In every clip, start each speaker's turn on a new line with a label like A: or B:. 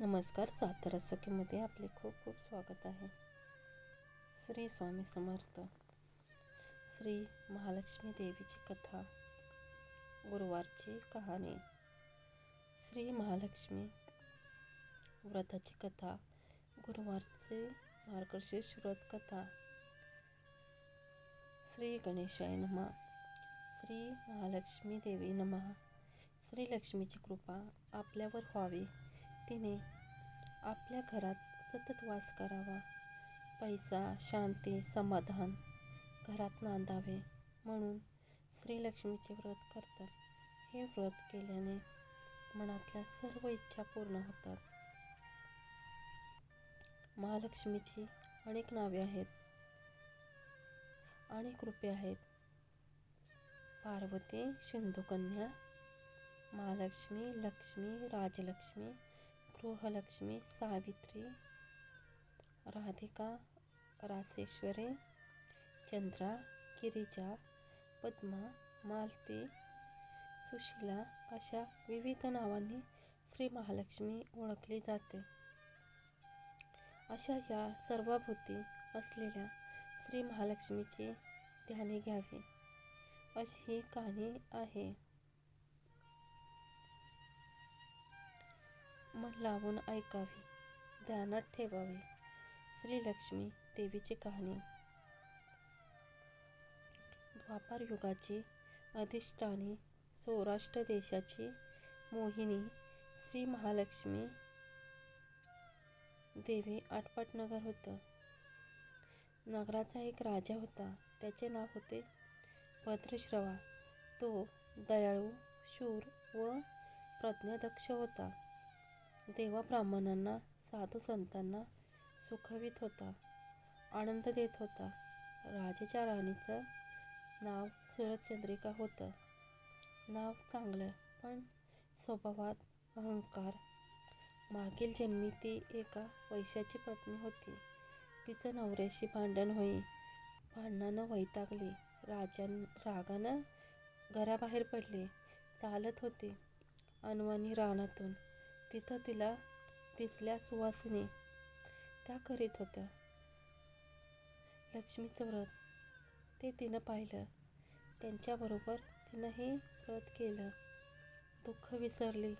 A: नमस्कार, सातारा सखीमध्ये आपले खूप खूप स्वागत आहे. श्री स्वामी समर्थ, श्री महालक्ष्मी देवीची कथा, गुरुवारची कहाणी, श्री महालक्ष्मी व्रताची कथा, गुरुवारचे मार्गशीर्ष व्रत कथा, श्री गणेशाय नमा, श्री महालक्ष्मी देवी नमः, श्री लक्ष्मीची कृपा आपल्यावर व्हावी. तिने आपल्या घरात सतत वास करावा. पैसा शांती समाधान घरात नांदावे म्हणून श्रीलक्ष्मीचे व्रत करतात. हे व्रत केल्याने मनातल्या सर्व इच्छा पूर्ण होतात. महालक्ष्मीची अनेक नावे आहेत. अनेक रूपे आहेत. पार्वती सिंधुकन्या महालक्ष्मी लक्ष्मी राजलक्ष्मी गृहलक्ष्मी सावित्री राधिका रासेश्वरी चंद्रा गिरिजा पद्मा मालती सुशिला अशा विविध नावांनी श्री महालक्ष्मी ओळखली जाते. अशा या सर्वाभूती असलेल्या श्री महालक्ष्मीची ध्याने घ्यावी. अशी ही कहाणी आहे. मन लावून ऐकावी ध्यानात ठेवावे. श्रीलक्ष्मी देवीची कहाणी. द्वापार युगाची अधिष्ठानी सौराष्ट्र देशाची मोहिनी श्री महालक्ष्मी देवी आटपाटनगर होतं. नगराचा एक राजा होता त्याचे नाव होते भद्रश्रवा. तो दयाळू शूर व प्रज्ञादक्ष होता. देवा ब्राह्मणांना साधू संतांना सुखवित होता आनंद देत होता. राजाच्या राणीचं नाव सूरजचंद्रिका होतं. नाव चांगलं पण स्वभावात अहंकार. मागील जन्मी ती एका वैशाची पत्नी होती. तिचं नवऱ्याशी भांडण होई. भांडणानं वैतागली. राजान रागानं घराबाहेर पडले. चालत होते. अनवानी रानातून तिथं तिला दिसल्या सुवासिनी त्या करीत होत्या. लक्ष्मीचं व्रत. ते तिनं पाहिलं. त्यांच्याबरोबर तिनंही व्रत केलं. दुःख विसरली.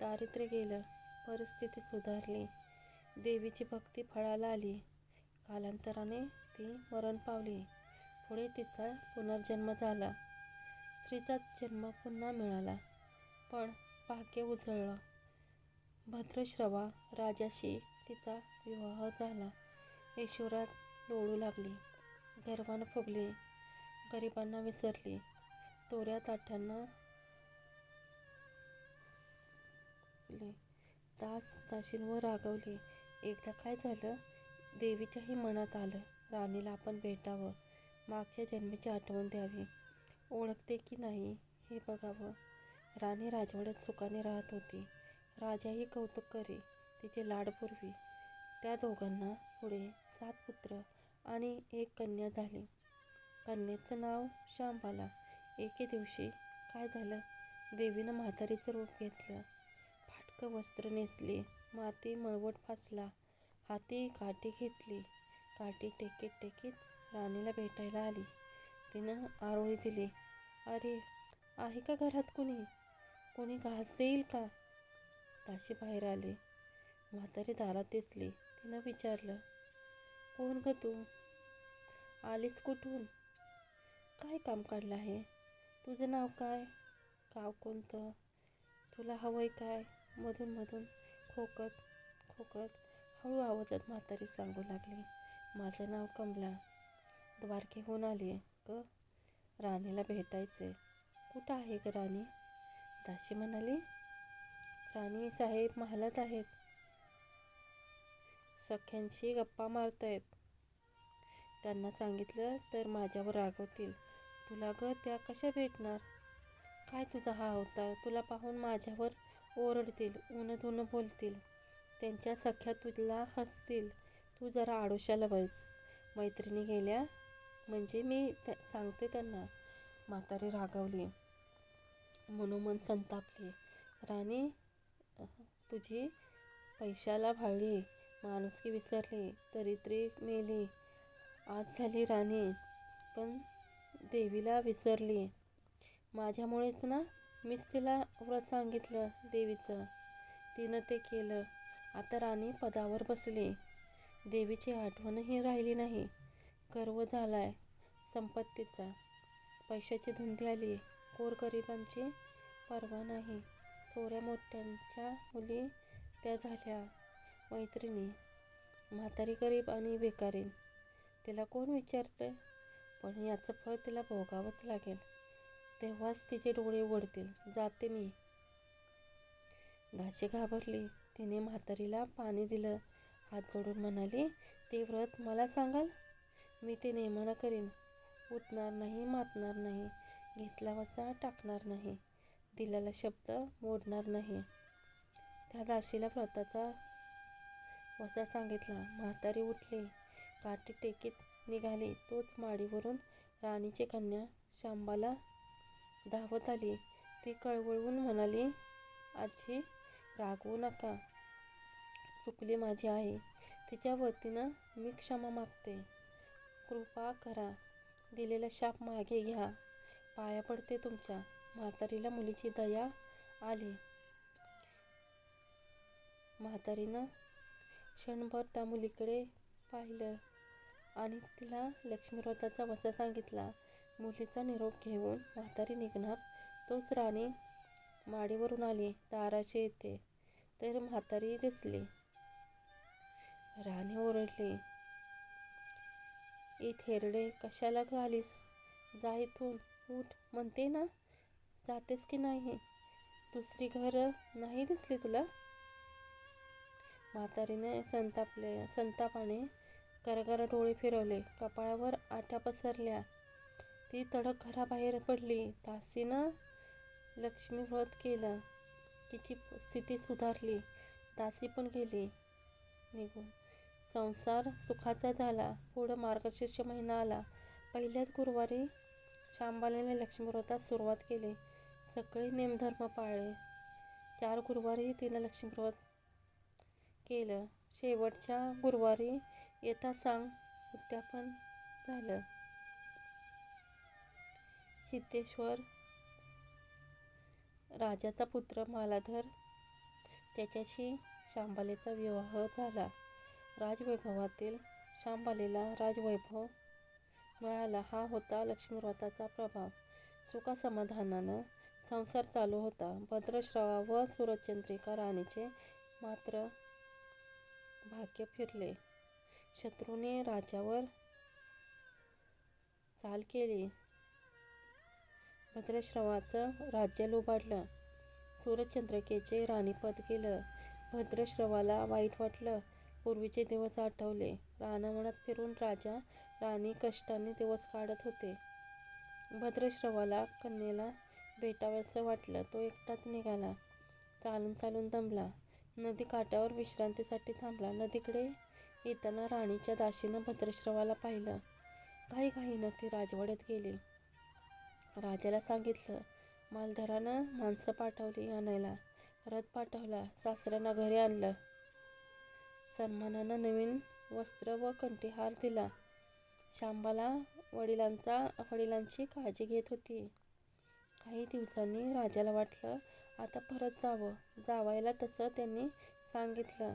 A: दारिद्र्य गेलं. परिस्थिती सुधारली. देवीची भक्ती फळाला आली. कालांतराने ती मरण पावली. पुढे तिचा पुनर्जन्म झाला. स्त्रीचाच जन्म पुन्हा मिळाला. पण भाग्य उजळलं. भद्रश्रवा राजाशी तिचा विवाह झाला. ईश्वरात लोळू लागली. गर्वानं फुगली. गरिबांना विसरली. तोऱ्या ताठ्यांना दास दाशींवर रागवले. एकदा काय झालं? देवीच्याही मनात आलं. राणीला आपण भेटावं. मागच्या जन्मीची आठवण द्यावी. ओळखते की नाही हे बघावं. राणी राजवाड्यात सुखाने राहत होती. राजाही कौतुक करी तिचे लाडपूर्वी त्या दोघांना पुढे सात पुत्र आणि एक कन्या झाली. कन्येचं नाव शांबाला एके दिवशी काय झालं? देवीनं म्हातारीचं रूप घेतलं. फाटकं वस्त्र नेसले माती मळवट फासला हाती काठी घेतली. काठी टेकीत टेकीत राणीला भेटायला आली. तिनं आरोळी दिली. अरे आहे का घरात कुणी? कोणी घास देईल का? दाशी बाहेर आले. म्हातारी दारात दिसली. तिनं विचारलं कोण ग तू? आलीस कुठून? काय काम काढलं आहे? तुझं नाव काय? गाव कोणतं? तुला हवंय काय? मधून मधून खोकत खोकत हळू आवाजात म्हातारी सांगू लागली माझं नाव कमला. द्वारकेहून आली ग. राणीला भेटायचे कुठं आहे ग राणी? दाशी म्हणाली राणी साहेब महालात आहेत. सख्यांशी गप्पा मारतायत. त्यांना सांगितलं तर माझ्यावर रागवतील. तुला ग त्या कशा भेटणार? काय तुझा हा अवतार? तुला पाहून माझ्यावर ओरडतील ऊन धुणं बोलतील. त्यांच्या सख्या तुला हसतील. तू जरा आडोशाला बस. मैत्रिणी गेल्या म्हणजे मी त्या सांगते त्यांना. म्हातारी रागवली. मनोमन संतापली. राणी तुझी पैशाला भाळली माणुसकी विसरली तरित्री मेली आज झाली राणी पण देवीला विसरली. माझ्यामुळेच ना मीच तिला व्रत सांगितलं देवीचं. तिनं ते केलं. आता राणी पदावर बसली. देवीची आठवणही राहिली नाही. गर्व झालाय संपत्तीचा. पैशाची धुंदी आली. गोरगरिबांची पर्वा नाही. थोड्या मोठ्यांच्या मुली त्या झाल्या. मैत्रिणी. म्हातारी गरीब आणि बेकारीन तिला कोण विचारतं पण याचं फळ तिला भोगावंच लागेल. तेव्हाच तिचे डोळे उघडतील जाते मी. दाशी घाबरली. तिने म्हातारीला पाणी दिलं. हात जोडून म्हणाली ते व्रत मला सांगाल? मी ते नेमानं करीन. उठणार नाही मातणार नाही. घेतला वसा टाकणार नाही. दिलेला शब्द मोडणार नाही. त्या दाशीला व्रताचा वसा सांगितला. म्हातारी उठली. काठी टेकीत निघाली. तोच माडीवरून राणीची कन्या शांबाला धावत आली. ती कळवळून म्हणाली आजी रागवू नका. चुकली माझी आई. तिच्या वतीनं मी क्षमा मागते. कृपा करा. दिलेला शाप मागे घ्या. पाया पडते तुमच्या. म्हातारीला मुलीची दया आली. म्हातारीनं क्षणभर त्या मुलीकडे पाहिलं आणि तिला लक्ष्मीव्रताचा वसा सांगितला मुलीचा निरोप घेऊन म्हातारी निघणार. तोच राणी माडीवरून आली दाराशी येते. तर म्हातारी दिसली. राणी ओरडली ई थेरडे कशाला घालीस जा इथून उठ. म्हणते ना जातेस की नाही? दुसरी घर नाही दिसली तुला? म्हातारीने संतापले संतापाने गरगर डोळे फिरवले. कपाळावर आठ्या पसरल्या. ती तडक घराबाहेर पडली. दासीनं लक्ष्मी व्रत केलं. तिची स्थिती सुधारली. दासी पण गेली. निघून. संसार सुखाचा झाला. पुढं मार्गशीर्ष महिना आला. पहिल्याच गुरुवारी शांबालेने लक्ष्मीव्रतात सुरुवात केली. सगळे नेमधर्म पाळले. चार गुरुवारी तिनं लक्ष्मीव्रत केलं. शेवटच्या गुरुवारी येता सांग उद्यापन झालं. सिद्धेश्वर राजाचा पुत्र मालाधर त्याच्याशी शांबालेचा विवाह झाला. राजवैभवातील शांबालेला राजवैभव मिळाला. हा होता लक्ष्मीव्रताचा प्रभाव. सुखासमाधानानं संसार चालू होता. भद्रश्रवा व सुरचंद्रिका राणीचे मात्र भाग्य फिरले. शत्रूने राजावर चाल केली. भद्रश्रवाचं राज्य लुबाडलं. सूरचंद्रिकेचे राणीपद गेलं. भद्रश्रवाला वाईट वाटलं. पूर्वीचे दिवस आठवले. रानावनात फिरून राजा राणी कष्टाने दिवस काढत होते. भद्रश्रवाला कन्येला भेटावंसं वाटलं तो एकटाच निघाला. चालून चालून दमला. नदी काठावर विश्रांतीसाठी थांबला. नदीकडे येताना राणीच्या दाशीनं भद्रश्रवाला पाहिलं. घाईघाईनं ती राजवाड्यात गेली. राजाला सांगितलं मालधरानं माणसं पाठवली आणायला. रथ पाठवला सासऱ्यांना घरी आणलं. सन्मानानं नवीन वस्त्र व कंठीहार दिला. शांबाला वडिलांचा वडिलांची काळजी घेत होती. काही दिवसांनी राजाला वाटलं आता परत जावं. जावायला तसं त्यांनी सांगितलं.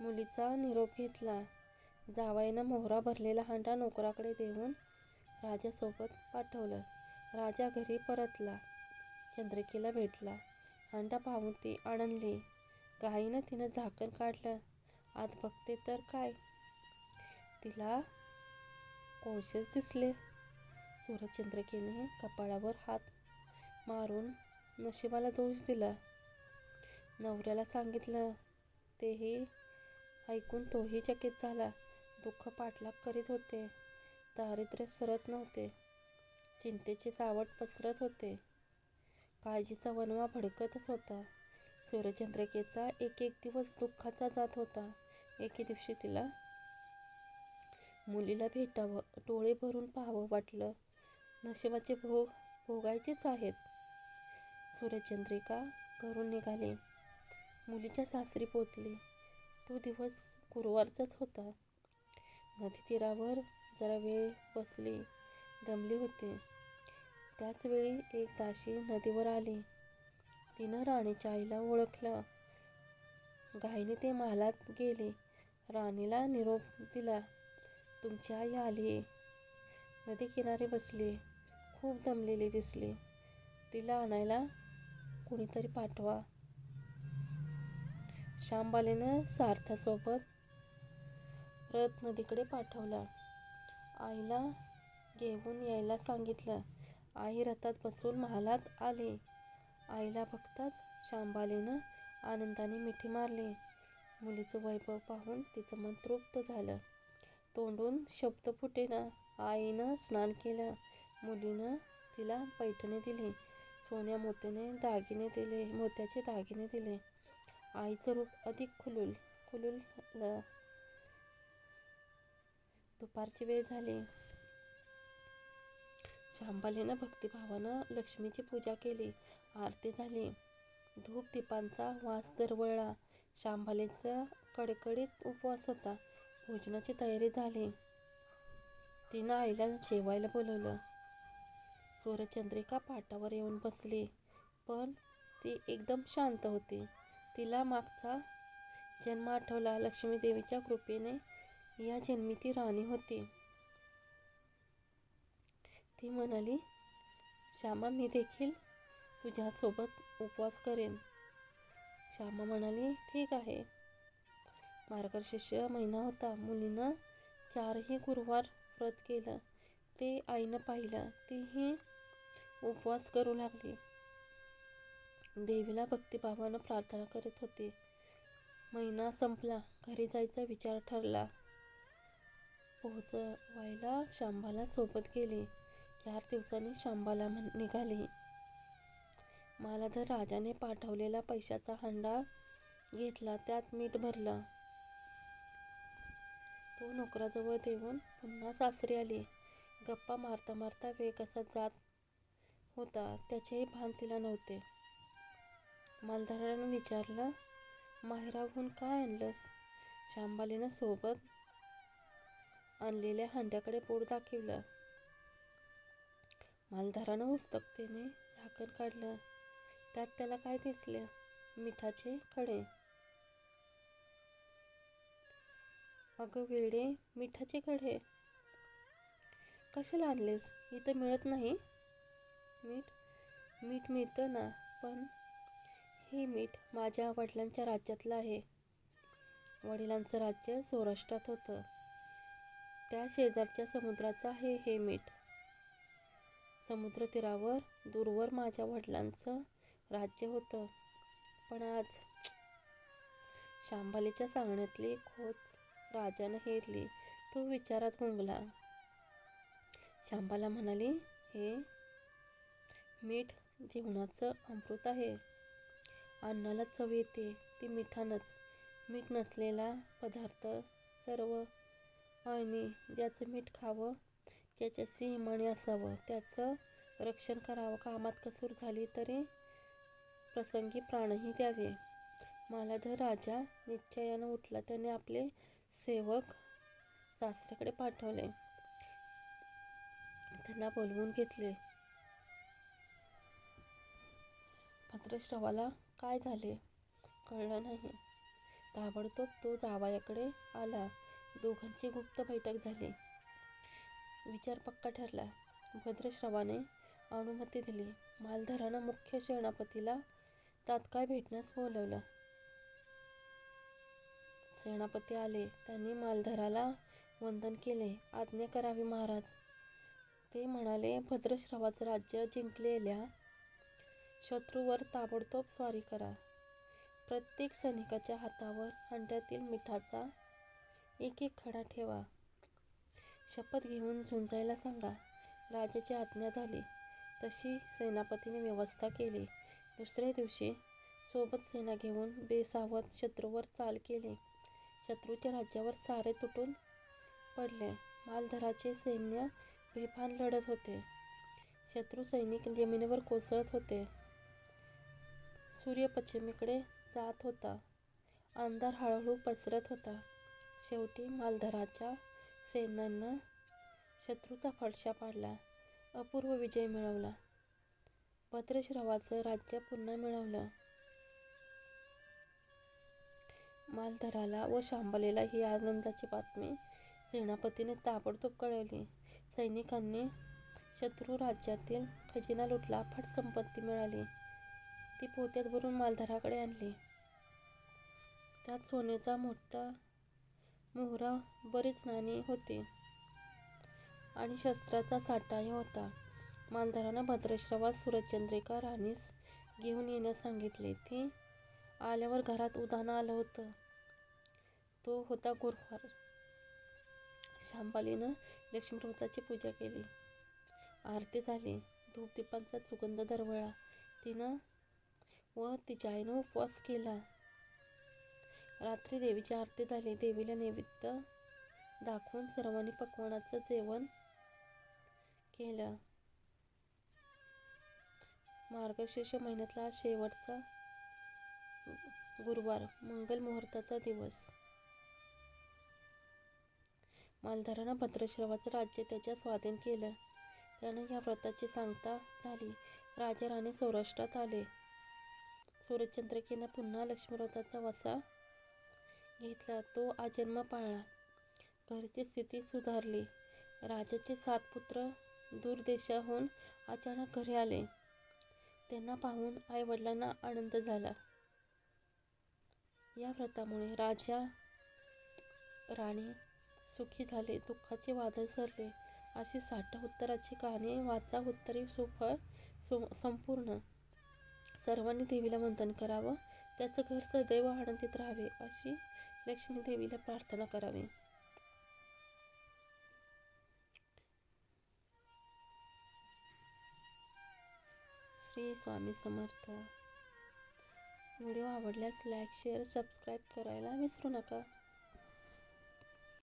A: मुलीचा निरोप घेतला. जावाईनं मोहरा भरलेला हांडा नोकराकडे देऊन राजासोबत पाठवलं. राजा घरी परतला. चंद्रिकेला भेटला. हांडा पाहून ती आणंदली घाईनं तिनं झाकण काढलं. आत बघते तर काय? तिला कोळसेच दिसले. सूरजचंद्रिकेने कपाळावर हात मारून नशिबाला दोष दिला. नवऱ्याला सांगितलं तेही ऐकून तोही चकित झाला. दुःख पाठलाग करीत होते. दारिद्र्य सरत नव्हते. चिंतेचे सावट पसरत होते. काळजीचा वनवा भडकतच होता. सूर्यचंद्रिकेचा एक एक दिवस दुःखाचा जात होता. एके दिवशी तिला मुलीला भेटावं डोळे भरून पाहावं वाटलं. नशिबाचे भोग भोगायचेच आहेत. सूर्यचंद्रिका घरून निघाले. मुलीच्या सासरी पोचली. तो दिवस गुरुवारचाच होता. नदी तीरावर जरा वेळ बसली गमले होते. त्याचवेळी एक दाशी नदीवर आली. तिनं राणीच्या आईला ओळखलं. गायीने ते महालात गेले. राणीला निरोप दिला तुमची आई आली नदी किनारी बसली. खूप दमलेली दिसली. तिला आणायला कुणीतरी पाठवा. श्यामबालेनं सार्थासोबत रथ नदीकडे पाठवला. आईला घेऊन यायला सांगितलं. आई रथात बसून महालात आली. आईला बघताच श्यामबालेनं आनंदाने मिठी मारली. मुलीचं वैभव पाहून तिचं मन तृप्त झालं. तोंडून शब्द फुटेना आईनं स्नान केलं. मुलीनं तिला पैठणी दिली. सोन्या मोत्याने दागिने दिले मोत्याचे दागिने दिले. आईचं रूप अधिक खुलूल खुलूल दुपारची वेळ झाली. शांबालीनं भक्तिभावानं लक्ष्मीची पूजा केली. आरती झाली. धूप दीपांचा वास दरवळला. शांबालीचा कडकडीत उपवास होता. भोजनाची तयारी झाली. तिनं आईला जेवायला बोलवलं. सूर्यचंद्रिका पाटावर येऊन बसली. पण ती एकदम शांत होती. तिला मागचा जन्म आठवला. लक्ष्मीदेवीच्या कृपेने या जन्मी ती राणी होती. ती म्हणाली श्यामा मी देखील तुझ्यासोबत उपवास करेन. श्यामा म्हणाली ठीक आहे. मार्गशीर्ष महिना होता. मुलीनं चारही गुरुवार व्रत केलं. ते आईनं पाहिलं. तीही उपवास करू लागली. देवीला भक्तिभावानं प्रार्थना करत होती. महिना संपला घरी जायचा विचार ठरला. पोहोचवायला शांबाला सोबत गेली. चार दिवसांनी शांबाला म्हण निघाली. तर राजाने पाठवलेला पैशाचा हंडा घेतला त्यात मीठ भरलं. तो नोकराजवळ देऊन पुन्हा सासरी आली. गप्पा मारता मारता वेळ कसा जात होता त्याचेही भान तिला नव्हते. मालधारानं विचारलं माहेराहून काय आणलंस? शांबालीनं सोबत आणलेल्या हंड्याकडे पोट दाखवलं. मालधारानं उत्सुकतेने झाकण काढलं. त्यात त्याला काय दिसले? मिठाचे खडे. अगं वेडे मिठाचे खडे. कशाला आणलेस? इथं मिळत नाही. मीठ मीठ मिळतं ना पण हे मीठ माझ्या वडिलांच्या राज्यातलं आहे. वडिलांचं राज्य सौराष्ट्रात होतं. त्या शेजारच्या समुद्राचं आहे हे मीठ. समुद्रतीरावर दूरवर माझ्या वडिलांचं राज्य होतं. पण आज शांबालीच्या सांगण्यातली खोच राजानं हेरली. तो विचारात गुंगला. शांबाला म्हणाली हे मीठ जीवनाचं अमृत आहे. अन्नाला चव येते ती मिठानंच. मीठ नसलेला पदार्थ सर्व आणि ज्याचं मीठ खावं ज्याच्याशी हिमाने असावं त्याचं रक्षण करावं. कामात कसूर झाली तरी प्रसंगी प्राणही द्यावे. मालाधर राजा निश्चयानं उठला. त्याने आपले सेवक सासऱ्याकडे पाठवले. त्यांना बोलवून घेतले. भद्रश्रवाला काय झाले? कळलं नाही. ताबडतोब तो जावयाकडे आला. दोघांची गुप्त बैठक झाली. विचार पक्का ठरला. भद्रश्रवाने अनुमती दिली. मालधरानं मुख्य सेनापतीला तात्काळ भेटण्यास बोलवलं. सेनापती आले. त्यांनी मालधराला वंदन केले. आज्ञा करावी महाराज. ते म्हणाले भद्रश्रवाचं राज्य जिंकलेल्या शत्रूवर ताबडतोब स्वारी करा. प्रत्येक सैनिकाच्या हातावर हंड्यातील मिठाचा एक एक खडा ठेवा. शपथ घेऊन झुंजायला सांगा. राजाची आज्ञा झाली. तशी सेनापतीने व्यवस्था केली. दुसऱ्या दिवशी सोबत सेना घेऊन बेसावत शत्रूवर चाल केली. शत्रूच्या राज्यावर सारे तुटून पडले. मालधराचे सैन्य बेफान लढत होते. शत्रू सैनिक जमिनीवर कोसळत होते. सूर्य पश्चिमेकडे जात होता. अंधार हळूहळू पसरत होता. शेवटी मालधराच्या सेनानं शत्रूचा फडशा पाडला. अपूर्व विजय मिळवला. भद्रश्रवाचं राज्य पुन्हा मिळवलं. मालधराला व शांबलेला ही आनंदाची बातमी सेनापतीने ताबडतोब कळवली. सैनिकांनी शत्रू राज्यातील खजिना लुटला फट संपत्ती मिळाली. ती पोत्यात भरून मालधाराकडे आणली. त्यात सोन्याचा मोठा मोहरा बरीच नाणी होती आणि शस्त्राचा साठाही होता. मालधरानं भद्रश्रवात सूरजचंद्रिका राणीस घेऊन येण्यास सांगितले. ती आल्यावर घरात उधाण आलं होतं. तो होता गुरुवार. शांबालीनं लक्ष्मीव्रताची पूजा केली. आरती झाली. धूपदीपांचा सुगंध दरवळा तिनं व तिच्या आईनं उपवास केला. रात्री देवीची आरती झाली देवीला नैवेद्य दाखवून सर्वांनी पकवानाचं जेवण केलं. मार्गशीर्ष महिन्यातला शेवटचा गुरुवार मंगल मुहूर्ताचा दिवस. मालधारानं भद्रश्रवाचं राज्य त्याच्या स्वाधीन केलं. त्यानं या व्रताची सांगता झाली. राजा राणी सौराष्ट्रात आले. सूर्यचंद्रकेनं पुन्हा लक्ष्मीव्रताचा वसा घेतला. तो आजन्म पाळला. घरची स्थिती सुधारली. राजाचे सात पुत्र दूरदेशाहून अचानक घरी आले. त्यांना पाहून आईवडिलांना आनंद झाला. या व्रतामुळे राजा राणी सुखी झाले दुःखाचे वादळ सरले. अशी साठ उत्तराची कहाणी वाचा उत्तरी सुफळ सु संपूर्ण सर्वांनी देवीला वंदन करावं. त्याचं घर सदैव आनंदित राहावे अशी लक्ष्मी देवीला प्रार्थना करावी. श्री स्वामी समर्थ. व्हिडिओ आवडल्यास लाईक शेअर सबस्क्राईब करायला विसरू नका.